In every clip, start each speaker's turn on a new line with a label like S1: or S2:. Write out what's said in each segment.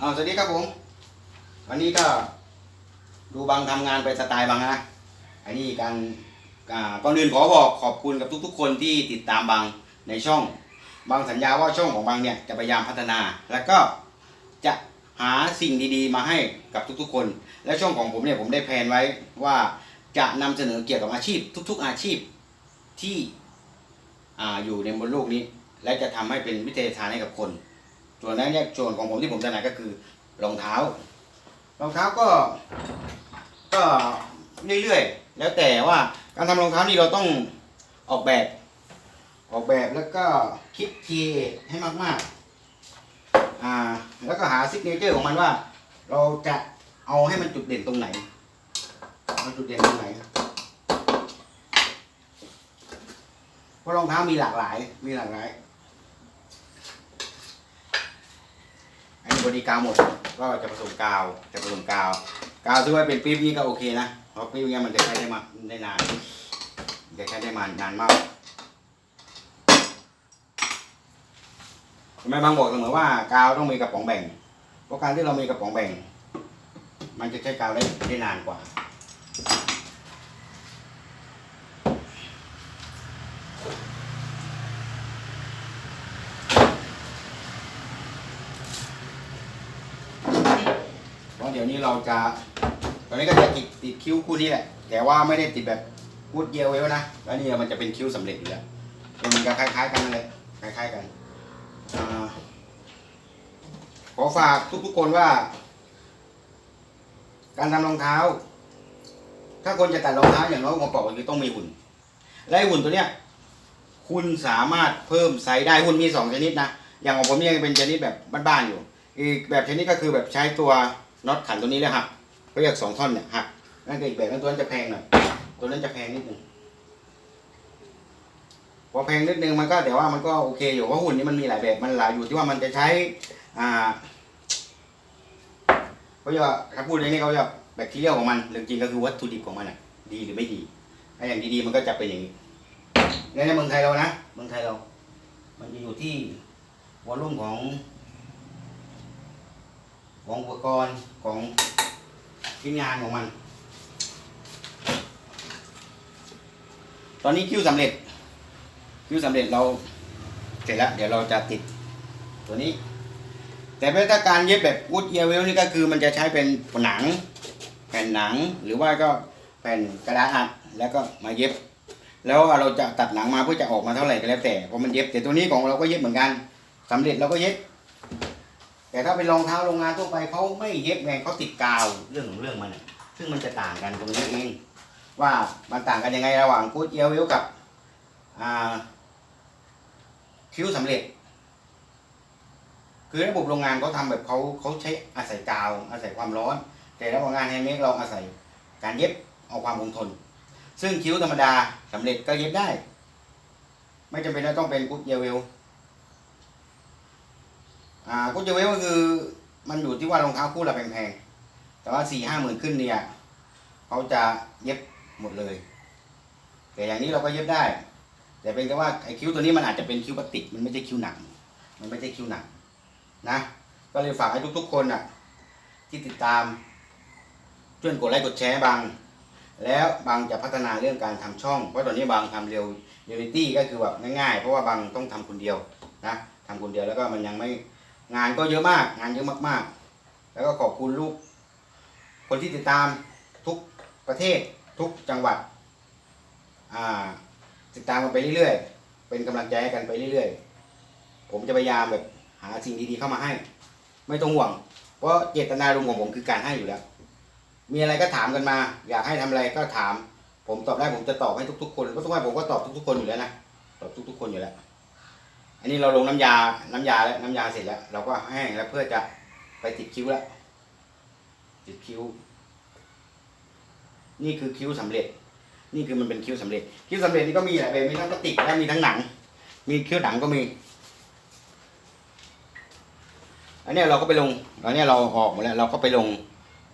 S1: อ่าสวัสดีครับผม วันนี้ก็ดูบางทำงานไปสไตล์บางนะอันนี้การก่อนอื่นขอบอกขอบคุณกับทุก ๆ คนที่ติดตามบางในช่อง บางสัญญาว่าช่องของบางเนี่ยจะพยายามพัฒนา แล้วก็จะหาสิ่งดีๆ มาให้กับทุกๆ คน และช่องของผมเนี่ยผมได้แพลนไว้ว่าจะนำเสนอเกี่ยวกับอาชีพ ทุก ๆ อาชีพที่ออยู่ในบนโลกนี้ และจะทำให้เป็นวิทยาทานให้กับคน ส่วนนั้นเนี่ยส่วนของผมที่ผมถนัดก็คือรองเท้ารองเท้าก็ก็เรื่อยๆแล้วแต่ว่าการทำรองเท้านี่เราต้องออกแบบ ออกแบบแล้วก็คิดคีให้มากๆอ่าแล้วก็หาซิกเนเจอร์ของมันว่า เราจะเอาให้มันจุดเด่นตรงไหนเอาจุดเด่นตรงไหนเพราะรองเท้ามีหลากหลายมีหลากหลาย อันนี้บอดี้กาวหมดก็จะผสมกาวจะผสมกาวกาวที่ว่าเป็นปี๊บนี่ก็โอเคนะเพราะปี๊บเนี่ยมันจะใช้ได้มาได้นานจะใช้ได้มานานมากแม่บางบอกเสมอว่ากาวต้องมีกระป๋องแบ่ง เพราะการที่เรามีกระป๋องแบ่ง มันจะใช้กาวได้ได้นานกว่า ราะเดี๋ยวนี้เราจะตอนนี้ก็จะติดติดคิ้วคู่นี้แหละ แต่ว่าไม่ได้ติดแบบพูดเดียวไว้แล้วนะ แล้วนี่มันจะเป็นคิ้วสำเร็จอยู่แล้วมันก็คล้ายๆกันนั่นแหละคล้ายๆกันอขอฝากทุกๆคนว่า การทำรองเท้า ถ้าคนจะตัดรองเท้าอย่างน้อยองค์ประกอบก็คือต้องมีหุ่น และหุ่นตัวเนี้ย คุณสามารถเพิ่มไซส์ได้หุ่นมีสองชนิดนะอย่างของผมเนี่ยเป็นชนิดแบบบ้านๆอยู่ อีกแบบชนิดก็คือแบบใช้ตัว น็อตขันตัวนี้เลยหักก็เรียกสองท่อนเนี่ยหักนั่นก็อีกแบบนั้นตัวนั้นจะแพงหน่อยตัวนั้นจะแพงนิดนึงพอแพงนิดนึงมันก็แต่ว่ามันก็โอเคอยู่เพราะหุ่นนี้มันมีหลายแบบมันหลายอยู่ที่ว่ามันจะใช้อ่าเขาจะถ้าพูดในนี้เขาจะแบคทีเรียของมันเรื่องจริงก็คือวัตถุดิบของมันอะ ดีหรือไม่ดีถ้าอย่างดีๆมันก็จะเป็นอย่างนี้ในในเมืองไทยเรานะเมืองไทยเรา มันจะอยู่ที่วอลลุ่มของ ของอุปกรณ์ของชิ้นงานของมัน ตอนนี้คิ้วสำเร็จ คิ้วสำเร็จเราเสร็จแล้ว เดี๋ยวเราจะติดตัวนี้ แต่ถ้าการเย็บแบบวูดเยเวลนี่ก็คือมันจะใช้เป็นหนัง แผ่นหนังหรือว่าก็แผ่นกระดาษอัดแล้วก็มาเย็บ แล้วเราจะตัดหนังมาเพื่อจะออกมาเท่าไหร่ก็แล้วแต่เพราะมันเย็บแต่ตัวนี้ของเราก็เย็บเหมือนกันสำเร็จเราก็เย็บ แต่ถ้าเป็นรองเท้าโรงงานทั่วไปเขาไม่เย็บไงเขาติดกาวเรื่องของเรื่องมันน่ะซึ่งมันจะต่างกันตรงนี้เอง ว่ามันต่างกันยังไงระหว่างกูดเอลวิลกับคิ้วสำเร็จ คือระบบโรงงานเขาทำแบบเขาเขาใช้อาศัยกาวอาศัยความร้อน แต่ระบบงานแฮนด์เมดเราอาศัยการเย็บเอาความคงทน ซึ่งคิ้วธรรมดาสำเร็จก็เย็บได้ ไม่จำเป็นว่าต้องเป็นกูดเอลวิล อ่ากูจะเวฟก็คือมันอยู่ที่ว่ารองเท้าคู่ละแพงๆ แต่ว่าสี่ห้าหมื่นขึ้นเนี่ยเขาจะเย็บหมดเลย แต่อย่างนี้เราก็เย็บได้ แต่เป็นแค่ว่าไอ้คิ้วตัวนี้มันอาจจะเป็นคิ้วพลาสติกมันไม่ใช่คิ้วหนัง มันไม่ใช่คิ้วหนังนะ ก็เลยฝากให้ทุกๆคนอะที่ติดตามช่วยกดไลค์กดแชร์บางแล้วบางจะพัฒนาเรื่องการทำช่อง เพราะตอนนี้บางทำเร็วเรียลิตี้ก็คือแบบง่ายๆ เพราะว่าบางต้องทำคนเดียวนะทำคนเดียวแล้วก็มันยังไม่ งานก็เยอะมาก งานเยอะมากๆ แล้วก็ขอบคุณลูก คนที่ติดตามทุกประเทศทุกจังหวัดติดตามกันไปเรื่อยๆ เป็นกำลังใจกันไปเรื่อยๆ ผมจะพยายามแบบหาสิ่งดีๆเข้ามาให้ ไม่ต้องห่วง เพราะเจตนารมณ์ของผมคือการให้อยู่แล้ว มีอะไรก็ถามกันมา อยากให้ทำอะไรก็ถาม ผมตอบได้ผมจะตอบให้ทุกๆคนเพราะทุกวันผมก็ตอบทุกๆคนอยู่แล้วนะตอบทุกๆคนอยู่แล้ว อันนี้เราลงน้ำยา น้ำยาแล้วน้ำยาเสร็จแล้ว เราก็แห้งแล้วเพื่อจะไปติดคิ้วแล้ว ติดคิ้ว นี่คือคิ้วสำเร็จ นี่คือมันเป็นคิ้วสำเร็จ คิ้วสำเร็จนี่ก็มีหลายแบบมีทั้งพลาสติกและมีทั้งหนัง มีคิ้วหนังก็มี อันนี้เราก็ไปลงอันนี้เราออกหมดแล้ว เราก็ไปลง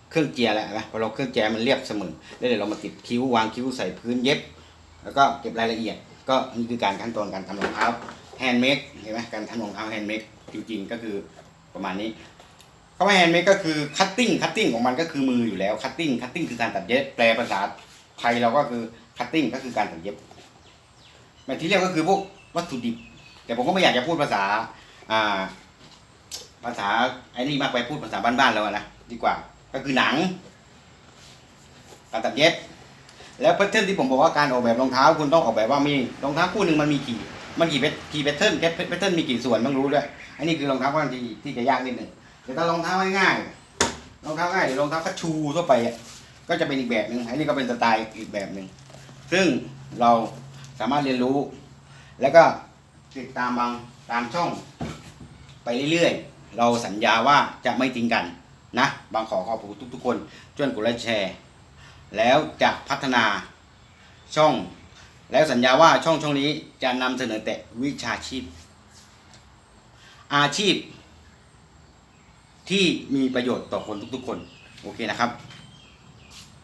S1: เครื่องเจียร์แล้วนะพอเราเครื่องเจียร์มันเรียบเสมอแล้วเดี๋ยวเรามาติดคิ้ววางคิ้วใส่พื้นเย็บ แล้วก็เก็บรายละเอียด ก็นี่คือการขั้นตอนการทำรองเท้า แฮนด์เมดเห็นไหมการทำรองเท้าแฮนด์เมดจริงๆก็คือประมาณนี้คำว่าแฮนด์เมดก็คือคัตติ้งคัตติ้งของมันก็คือมืออยู่แล้วคัตติ้งคัตติ้งคือการตัดเย็บแปลภาษาไทยเราก็คือคัตติ้งก็คือการตัดเย็บแบบที่เรียกก็คือพวกวัตถุดิบ แต่ผมก็ไม่อยากจะพูดภาษาอ่าภาษาไอ้นี่มากไปพูดภาษาบ้านๆเราอะนะดีกว่า ก็คือหนังการตัดเย็บ แล้วแพทเทิร์นที่ผมบอกว่าการออกแบบรองเท้าคุณต้องออกแบบว่ามีรองเท้าคู่หนึ่งมันมีกี่ มันกี่เพชกี่แพทเทิร์นแพทเทิร์นมีกี่ส่วนต้องรู้ด้วย อันนี้คือรองเท้าค่างที่ที่จะยากนิดหนึ่งแต่ถ้ารองเท้าง่ายรองเท้าง่ายหรือรองเท้าคัชชูทั่วไปอะก็จะเป็นอีกแบบหนึ่งอันนี้ก็เป็นสไตล์อีกแบบหนึ่งซึ่งเราสามารถเรียนรู้ แล้วก็ติดตามบางตามช่องไปเรื่อยๆ เราสัญญาว่าจะไม่ทิ้งกันนะ บางขอขอบคุณทุกๆคนช่วยกดไลค์แชร์ แล้วจะพัฒนาช่อง แล้วสัญญาว่าช่องช่องนี้จะนำเสนอแต่วิชาชีพ อาชีพที่มีประโยชน์ต่อคนทุกๆคน โอเคนะครับ